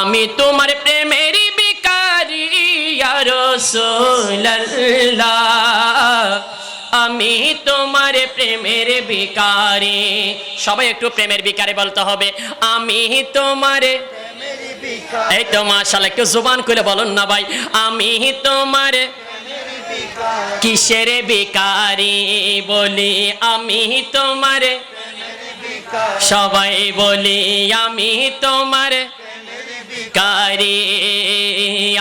আমি তোমার প্রেমের বিকারি আমি তোমার প্রেমের বিকারি সবাই একটু প্রেমের বিকারে বলতে হবে। আমি তোমার এই তো মাশাআল্লাহ, একটু জুবান করে বলুন না ভাই। আমি তোমার কিসের বিকারি বলি? আমি তোমার সবাই বলি, আমি তোমার কারি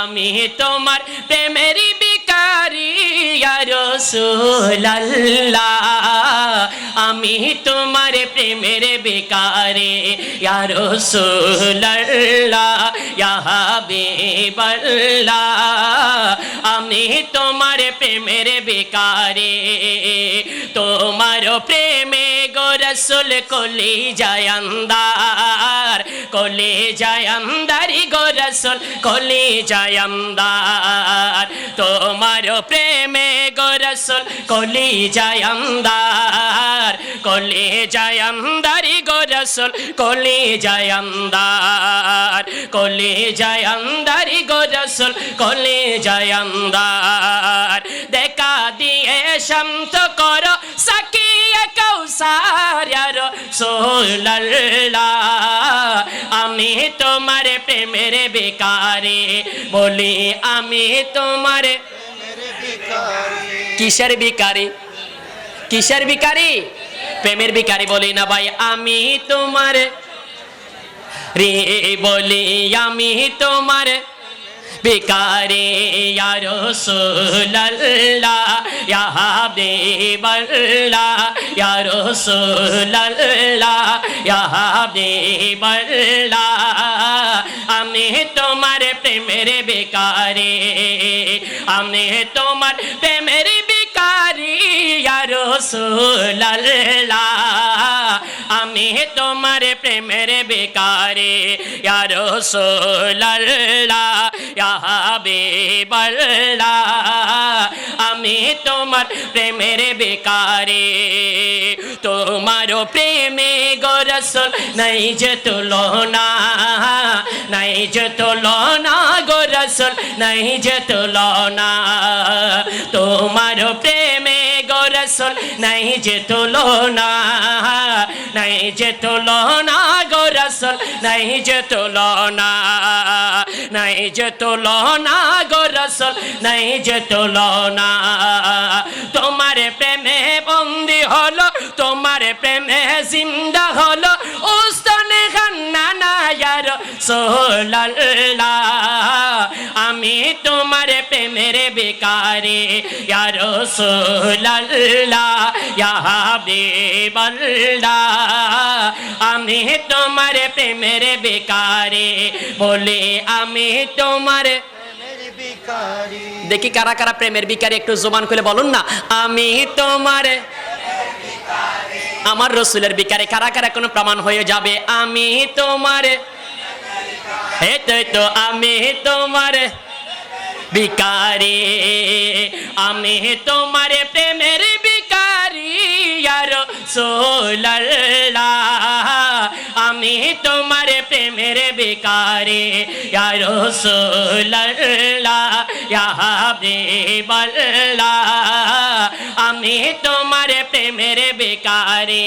আমি তোমার প্রেমের বিকারি রসুল্লাহ আমি তোমার প্রেমের বিকারি ইয়া রাসূলুল্লাহ ইয়া হাবিবাল্লাহ। আমি তোমার প্রেমের বিকারি। তোমার প্রেমে গো রসুল কলি জায়ান্দার কলি জায়ান্দারি গো রসুল কলি জায়ান্দার তোমার প্রেমে গো রসুল কলি জায়ান্দার কলি জায়ান্দারি রসুল কলি জায়ান্দার কলি জায়ান্দারি গো রসুল কলি জায়ান্দার দেখা দিয়ে শান্ত করো সাকিয়া কৌসার সোল্লা আমি তোমার প্রেমের বেকারে বলি আমি তোমার কিসের বিকারি কিসের বিকারি প্রেমের বিকারি বলি না ভাই, আমি তোমার রে বলি, আমি তোমার বেকারে ইয়া রাসূলুল্লাহ, ইয়া হাবিবাল্লাহ, ইয়া ইয়া আমি তোমার প্রেমের বেকারে আমি তোমার প্রেমের ইয়া রাসূলুল্লাহ আমি তোমার প্রেমের বেকারে ইয়া রাসূলুল্লাহ ইয়া হাবিবাল্লাহ আমি তোমার প্রেমের বেকারে তোমার প্রেমে গো রসুল নাই যে তুলনা নাই যে তুলনা গো রসুল নাই যে তুলনা তোমার প্রেমে গো রসুল নাই যে তুলনা, নাই যে তুলনা গো রসুল, নাই যে তুলনা, নাই যে তুলনা গো রসুল, নাই যে তুলনা। তোমার প্রেমে বন্দি হলো, তোমার প্রেমে জিন্দা হলো উস্তনে খান্না নায়ার সোল্লাহ আমি বেকারে ইয়ার সোল্লাহ হাবিবাল্লাহ আমি তোমার প্রেমের বেকারে বলে আমি তোমার দেখি কারা কারা প্রেমের বিকারে একটু জোমান খুলে বলুন না আমি তোমার আমার রসুলের বিকারে কারা কারা কোনো প্রমাণ হয়ে যাবে? আমি তোমার। হে তো, আমি তোমার। বিকারে। আমি তোমার প্রেমের বিকারি আর সোল্লাহ আমি তোমার প্রেমের বেকারে আর সোল্লাহ হাবিবাল্লাহ। আমি তোমার প্রেমের বেকারে।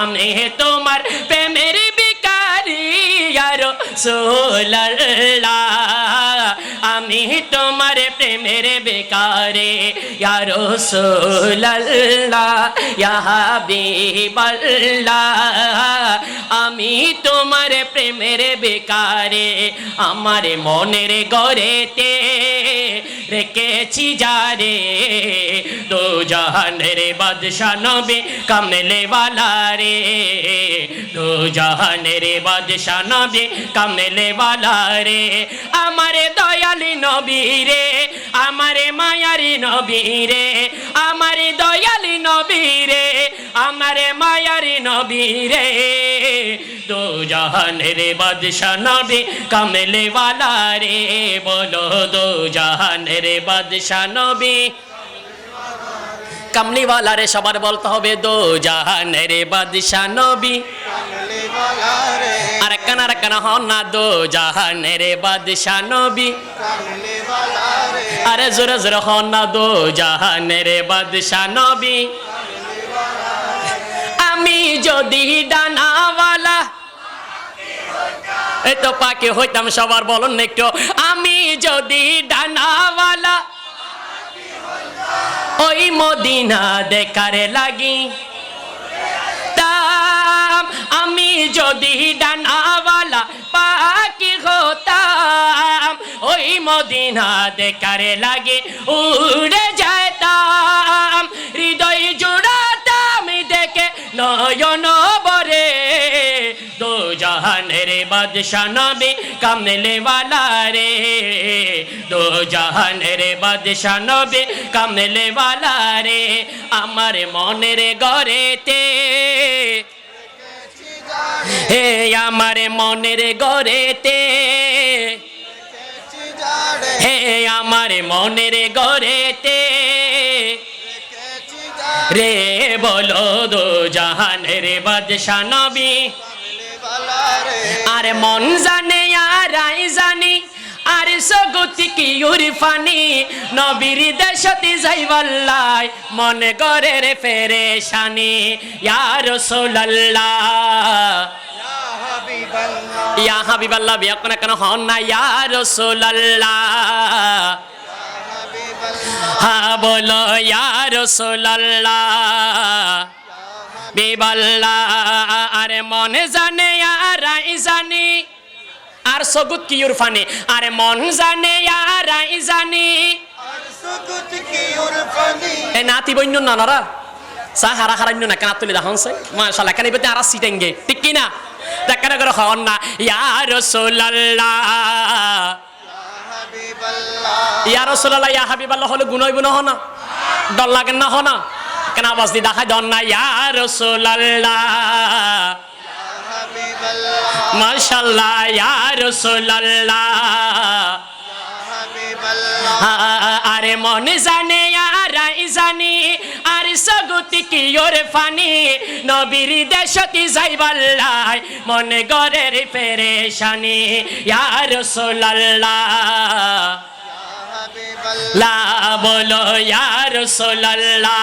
আমি তোমার প্রেমের বেকারি আর সোল্লাহ আমি তোমার প্রেমের বেকারে। ইয়ারো সোল্লাহ হাবিবাল্লাহ আমি তোমার প্রেমের বেকারে আমার মনের গড়েতে দেখেছি যা রে। দু জাহানের বাদশাহ নবী কামলেওয়ালা রে। দু জাহানের বাদশাহ নবী কামলেওয়ালা রে। আমার দয়ালি নবী রে, আমার মায়ারি নবী রে। আমার দয়ালি নবী রে, আমার মায়ারি নবী রে। দো জাহানের বাদশা নবী কামলে রে, বলো দো জাহানের বাদশা নবী। কামলিওয়ালা রে, সবার বলতে হবে দো জাহানের বাদশা নবী। আর আর হনা দো জাহানের বাদশা নবী। আরে জোরে জোরে হনা দো জাহানের বাদশা নবী। আমি যদি ডানাওয়ালা এই তো পাকে হইতাম সবার বলুন একটু। আমি যদি ডানাওয়ালা, ওই মদিনা দেখারে লাগি। আমি যদি ডানাওয়ালা পাখি হতাম, ওই মদিনা দেখারে লাগে। উড়ে যেতাম জাহানের বাদশা নবী কামলে वाला রে দো জাহানের বাদশা নবী কামলে वाला রে আমার মনের ঘরেতে হে আমার মনের ঘরেতে জাড়ে হে আমার মনের ঘরেতে কেচি জাড়ে রে বলো দো জাহানের বাদশা নবী কামলে বালা রে আর মন জানে আর আই জানি আর সগতি কি উরফানি। নবীর দেশতি যাইবাল্লাই মনে করে রে ফেরেশানি। ইয়া রাসূলুল্লাহ। ইয়া হাবিবাল্লাহ। ইয়া হাবিবাল্লাহ বিয়া কোন কেন হন না। ইয়া রাসূলুল্লাহ। হা বলো ইয়া রাসূলুল্লাহ। বিবাল্লা আরে মনে জানে জানি। আর সগুত কি উরফানি আরে মন জানে আর আই জানি। এ নাতি বন্য নানারা সা হারা হারান্য না কেনা তুলে দেখান সে মাশাআল্লাহ কেন বেতে আর সিটেঙ্গে। ঠিক কি না? দেখানে করে হন না। ইয়া রাসূলুল্লাহ। ইয়া রাসূলুল্লাহ ইয়া হাবিবাল্লাহ হলো গুনই গুণ হনা? ডর লাগে না হনা? কেন আওয়াজ দি দেখা দন না। ইয়া রাসূলুল্লাহ। মাশাল্লাহ, ইয়া রাসূলুল্লাহ। আরে মনে জানে, আর জানি, আর সগুতি কি ওরে ফানি। নবীর দেশতি যাইবাল্লাই, মনে গরের পেরেশানি। ইয়া রাসূলুল্লাহ। লা বলো, ইয়া রাসূলুল্লাহ।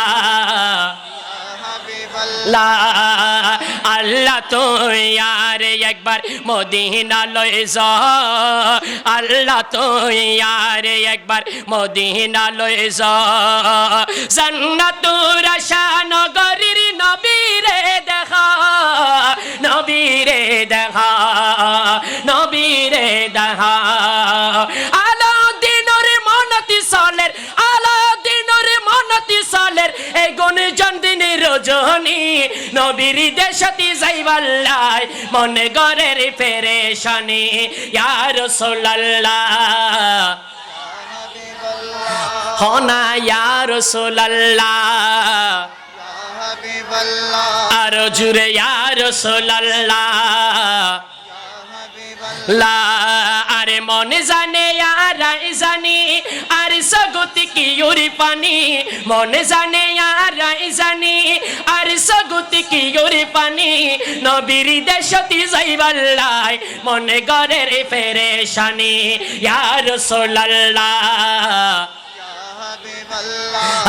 আল্লাহ তো ইয়ার একবার মদিনা লয় যা। আল্লাহ তো ইয়ার একবার মদিনা লয় যা। জান্নাতুর নগরীর নবীরে দেখা নবীরে দেখা নবীরে দেখা। আলো দিনরে মনতি সলের আলো দিনরে মনতি সলের, এই দিনের রজনী নবীর দেশতি যাইবাল্লাই মনে গরের পেরেশানি ইয়ার সোল্লাল্লাহ হনা ইয়ার হাবিবাল্লাহ আর জুড়ে ইয়ার লা, আরে মনে জানে পানি মনে জানে আর জানি। আর সগুতি কি ওরে পানি নবীর দেশতি যাইবাল্লাই মনে গরের ফেরেশানি। ইয়া রাসূলুল্লাহ।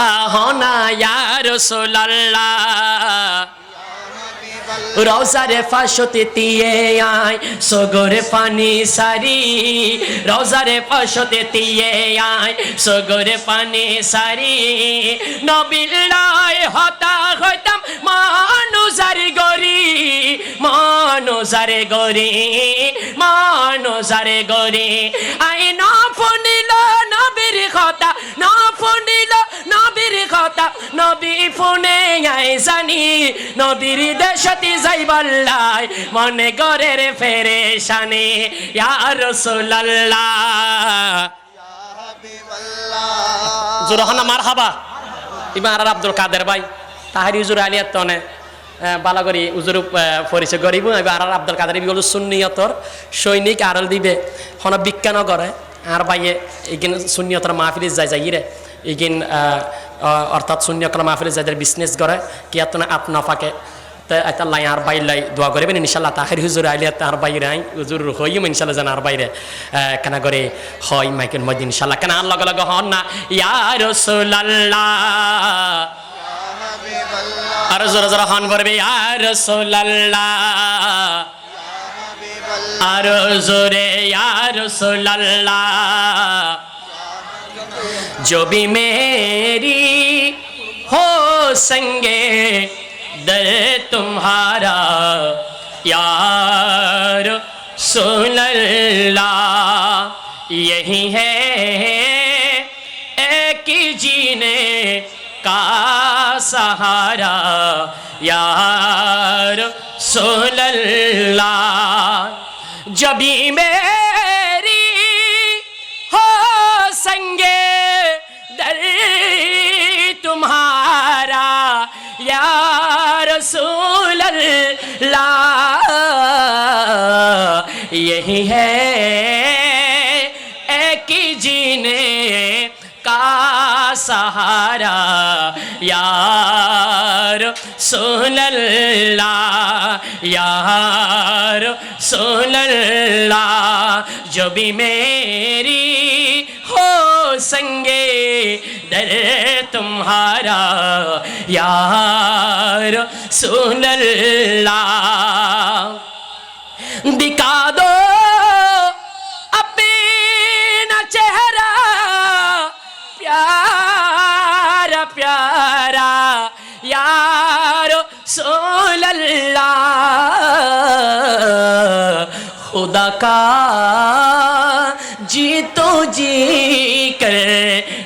আহ ইয়া রাসূলুল্লাহ। হাবিবাল্লাহ রোজারে ফাঁসতে দিয়ে আয়, সগরে পানি সারি। রোজারে ফাঁসতে দিয়ে আয়, সগরে পানি সারি। নবিল্লায় হতা হইতাম মানুষারে গরি মানুষারে গরি মানুষারে গরি আই ন ফুনিল নবীর কথা ন কথা নবী ফোনে আই জানি, নবীর দেশতি যাইবাল্লাই মনে গরের ফেরেশানি। ইয়া রাসূলুল্লাহ। হাবিবাল্লাহ জোরহানা মারহাবা। ইমা আর আব্দুল কাদের ভাই, তাহারি উজুর আলিয়াত তনে বালাগরি উজুর পরিচয় গরিব আর আব্দুল কাদের বিগল সুন্নিয়তর সৈনিক আড়ল দিবে। হন বিজ্ঞান করে আর বাইয়ে ইগিন সুন্নিয়তর মাহফিলিস যায় যাই রে ইগিন অর্থাৎ শূন্যকলা মাহফিলিস যাদের বিজনেস করে কিয়াতনে আপ নফাকে তা আল্লাহ আর বাইলাই দোয়া করবেন ইনশাল্লাহ তাহের হুজুর আইলে তার বাইরে আই হুজুর হইম ইনশাল্লাহ জান আর বাইরে কেনা করে হয় মাইকের মধ্যে ইনশাল্লাহ কেনা লগে লগে হন না ইয়া হাবিবাল্লাহ আর জোরে জোরে হন করবে ইয়া রসুল্লাহ جو بھی میری ہو سنگے در تمہارا یا رسول اللہ یہی ہے ایک جینے کا سہارا یا رسول اللہ جبھی میری ہو سنگے در تمہارا یا رسول اللہ، یہی ہے ایک جینے کا سہارا یار رسول اللہ یار यार सुनल्ला जो भी मेरी हो संगे दर तुम्हारा यार सुनल्ला दिखा दो अपना चेहरा प्यारा प्यारा यारो सोल्ला خدا کا جی تو جی کر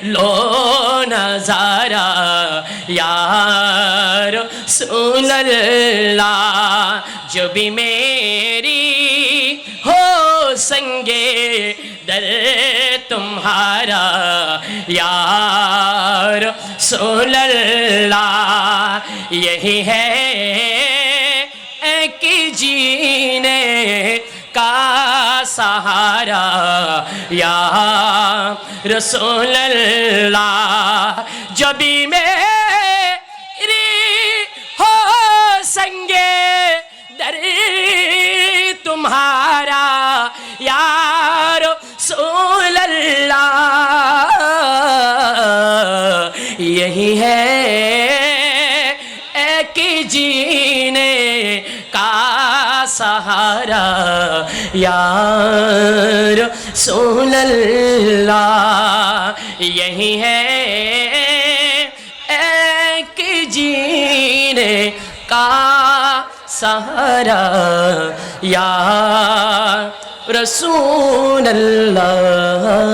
لو نظارہ۔ یار، سن اللہ، جو بھی میری ہو سنگے در تمہارا۔ یار، سن اللہ، یہی ہے سہارا، یا رسول اللہ جبی میری ہو سنگے در تمہارا، یا رسول اللہ، یہی ہے سہارا یار رسول اللہ یہی ہے ایک جینے کا سہارا یا رسول اللہ۔